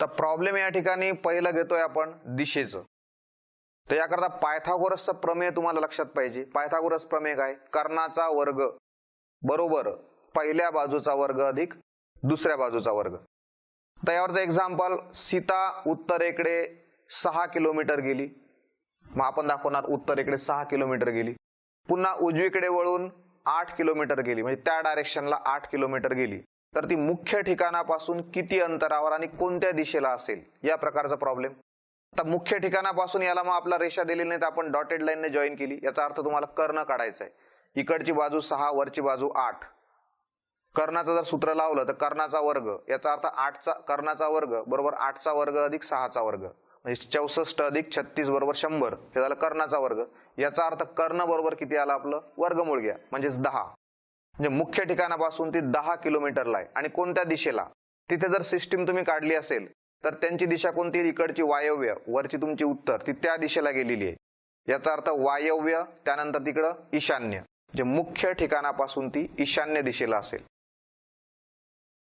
तर प्रॉब्लेम या ठिकाणी पहिलं घेतोय आपण दिशेचं. तर याकरता पायथागोरसचा प्रमेय तुम्हाला लक्षात पाहिजे. पायथागोरस प्रमेय काय? कर्णाचा वर्ग. बरोबर. पहिल्या बाजूचा वर्ग अधिक दुसऱ्या बाजूचा वर्ग. तर यावरचं एक्झाम्पल सीता उत्तरेकडे सहा किलोमीटर गेली. मग आपण दाखवणार उत्तरेकडे सहा किलोमीटर गेली. पुन्हा उजवीकडे वळून आठ किलोमीटर गेली. म्हणजे त्या डायरेक्शनला आठ किलोमीटर गेली. तर ती मुख्य ठिकाणापासून किती अंतरावर आणि कोणत्या दिशेला असेल? या प्रकारचा प्रॉब्लेम आता मुख्य ठिकाणापासून याला मग आपला रेषा दिलेली नाही तर आपण डॉटेड लाईनने जॉईन केली. याचा अर्थ तुम्हाला कर्ण काढायचा आहे. इकडची बाजू सहा वरची बाजू आठ. कर्णाचं जर सूत्र लावलं तर कर्णाचा वर्ग याचा अर्थ आठचा कर्णाचा वर्ग बरोबर आठचा वर्ग अधिक सहाचा वर्ग. म्हणजे चौसष्ट अधिक छत्तीस बरोबर शंभर हे झालं कर्णाचा वर्ग. याचा अर्थ कर्ण बरोबर किती आला आपलं? वर्गमूळ घ्या म्हणजेच दहा. म्हणजे मुख्य ठिकाणापासून ती दहा किलोमीटरला आहे. आणि कोणत्या दिशेला? तिथे जर सिस्टीम तुम्ही काढली असेल तर त्यांची दिशा कोणती? इकडची वायव्य वरची तुमची उत्तर. ती त्या दिशेला गेलेली आहे. याचा अर्थ वायव्य त्यानंतर तिकडं ईशान्य. म्हणजे मुख्य ठिकाणापासून ती ईशान्य दिशेला असेल.